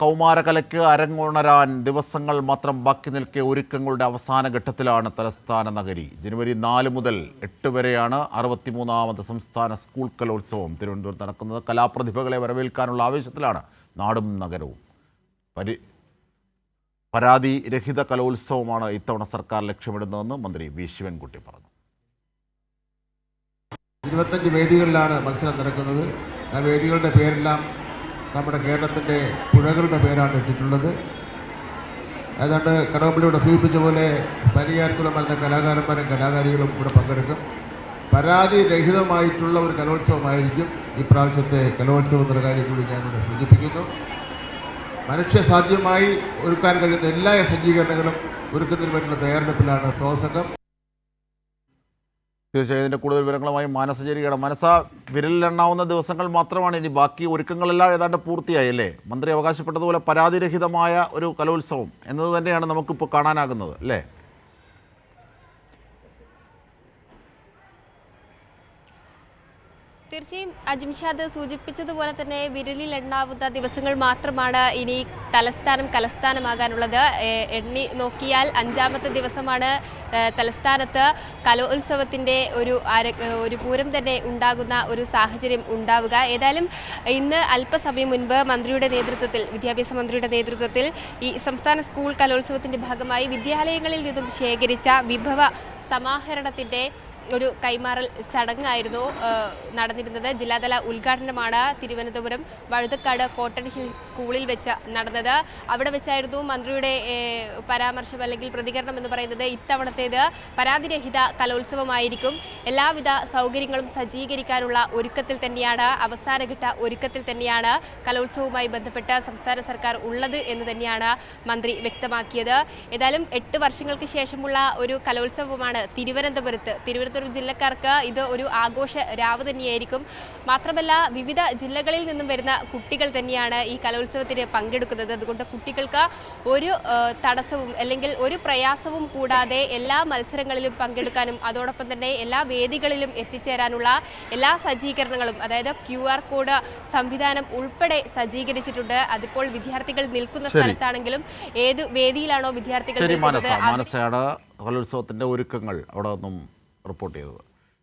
കൗമാരകലയ്ക്ക് അരങ്ങുണരാൻ ദിവസങ്ങൾ മാത്രം ബാക്കി നിൽക്കെ ഒരുക്കങ്ങളുടെ അവസാന ഘട്ടത്തിലാണ് തലസ്ഥാന നഗരി. ജനുവരി നാല് മുതൽ എട്ട് വരെയാണ് അറുപത്തിമൂന്നാമത് സംസ്ഥാന സ്കൂൾ കലോത്സവം. തിരുവനന്തപുരത്ത് നടക്കുന്നത് കലാപ്രതിഭകളെ വരവേൽക്കാനുള്ള ആവേശത്തിലാണ് നാടും നഗരവും. പരി പരാതി രഹിത കലോത്സവമാണ് ഇത്തവണ സർക്കാർ ലക്ഷ്യമിടുന്നതെന്ന് മന്ത്രി വി. ശിവൻകുട്ടി പറഞ്ഞു. ഇരുപത്തഞ്ച് വേദികളിലാണ് മത്സരം നടക്കുന്നത്. ആ വേദികളുടെ പേരെല്ലാം നമ്മുടെ കേരളത്തിന്റെ പുഴകളുടെ പേരാണ് ഇട്ടിട്ടുള്ളത്. ഏതാണ്ട് കടകമ്പള്ളിയുടെ സൂചിപ്പിച്ച പോലെ പരിഹാരത്തുള്ള മരുന്ന കലാകാരന്മാരും കലാകാരികളും ഇവിടെ പങ്കെടുക്കും. പരാതി രഹിതമായിട്ടുള്ള ഒരു കലോത്സവമായിരിക്കും. ഇപ്രാവശ്യത്തെ കലോത്സവം എന്നുള്ള കാര്യം കൂടി ഞാനിവിടെ സൂചിപ്പിക്കുന്നു. മനുഷ്യസാധ്യമായി ഒരുക്കാൻ കഴിയുന്ന എല്ലാ സജ്ജീകരണങ്ങളും ഒരുക്കുന്നതിന് വേണ്ടിയുള്ള തയ്യാറെടുപ്പിലാണ് സ്വാസംഘം തീർച്ചയായും ഇതിന്റെ കൂടുതൽ വിവരങ്ങളുമായി മാനസചേരികയുടെ മനസ്സ വിരലിലെണ്ണാവുന്ന ദിവസങ്ങൾ മാത്രമാണ് ഇനി ബാക്കി ഒരുക്കങ്ങളെല്ലാം ഏതാണ്ട് പൂർത്തിയായി അല്ലേ? മന്ത്രി അവകാശപ്പെട്ടതുപോലെ പരാതിരഹിതമായ ഒരു കലോത്സവം എന്നത് തന്നെയാണ് നമുക്കിപ്പോൾ കാണാനാകുന്നത് അല്ലേ? തീർച്ചയായും അജിംഷാദ് സൂചിപ്പിച്ചതുപോലെ തന്നെ വിരലിൽ എണ്ണാവുന്ന ദിവസങ്ങൾ മാത്രമാണ് ഇനി തലസ്ഥാനം കലസ്ഥാനമാകാനുള്ളത്. എണ്ണി നോക്കിയാൽ അഞ്ചാമത്തെ ദിവസമാണ് തലസ്ഥാനത്ത് കലോത്സവത്തിന്റെ ഒരു ഒരു പൂരം തന്നെ ഉണ്ടാകുന്ന ഒരു സാഹചര്യം ഉണ്ടാവുക. ഏതായാലും ഇന്ന് അല്പസമയം മുൻപ് മന്ത്രിയുടെ നേതൃത്വത്തിൽ വിദ്യാഭ്യാസ മന്ത്രിയുടെ നേതൃത്വത്തിൽ ഈ സംസ്ഥാന സ്കൂൾ കലോത്സവത്തിന്റെ ഭാഗമായി വിദ്യാലയങ്ങളിൽ നിന്നും ശേഖരിച്ച വിഭവ സമാഹരണത്തിന്റെ ഒരു കൈമാറൽ ചടങ്ങായിരുന്നു നടന്നിരുന്നത്. ജില്ലാതല ഉദ്ഘാടനമാണ് തിരുവനന്തപുരം വഴുതക്കാട് കോട്ടൺ ഹിൽ സ്കൂളിൽ വെച്ച് നടന്നത്. അവിടെ വെച്ചായിരുന്നു മന്ത്രിയുടെ പരാമർശം അല്ലെങ്കിൽ പ്രതികരണം എന്ന് പറയുന്നത് ഇത്തവണത്തേത് പരാതിരഹിത കലോത്സവമായിരിക്കും. എല്ലാവിധ സൗകര്യങ്ങളും സജ്ജീകരിക്കാനുള്ള ഒരുക്കത്തിൽ തന്നെയാണ് അവസാനഘട്ട ഒരുക്കത്തിൽ തന്നെയാണ് കലോത്സവവുമായി ബന്ധപ്പെട്ട് സംസ്ഥാന സർക്കാർ ഉള്ളത് എന്ന് തന്നെയാണ് മന്ത്രി വ്യക്തമാക്കിയത്. ഏതായാലും എട്ട് വർഷങ്ങൾക്ക് ശേഷമുള്ള ഒരു കലോത്സവമാണ് തിരുവനന്തപുരത്ത് തിരുവനന്തപുരം ജില്ലക്കാർക്ക് ഇത് ഒരു ആഘോഷ രാവ് തന്നെയായിരിക്കും. മാത്രമല്ല വിവിധ ജില്ലകളിൽ നിന്നും വരുന്ന കുട്ടികൾ തന്നെയാണ് ഈ കലോത്സവത്തിന് പങ്കെടുക്കുന്നത്. അതുകൊണ്ട് കുട്ടികൾക്ക് ഒരു തടസ്സവും അല്ലെങ്കിൽ ഒരു പ്രയാസവും കൂടാതെ എല്ലാ മത്സരങ്ങളിലും പങ്കെടുക്കാനും അതോടൊപ്പം തന്നെ എല്ലാ വേദികളിലും എത്തിച്ചേരാനുള്ള എല്ലാ സജ്ജീകരണങ്ങളും അതായത് ക്യു ആർ കോഡ് സംവിധാനം ഉൾപ്പെടെ സജ്ജീകരിച്ചിട്ടുണ്ട്. അതിപ്പോൾ വിദ്യാർത്ഥികൾ നിൽക്കുന്ന സ്ഥലത്താണെങ്കിലും ഏത് വേദിയിലാണോ വിദ്യാർത്ഥികൾ കലോത്സവത്തിന്റെ ഒരുക്കങ്ങൾ അവിടെ നിന്നും റിപ്പോർട്ട് ചെയ്തത്.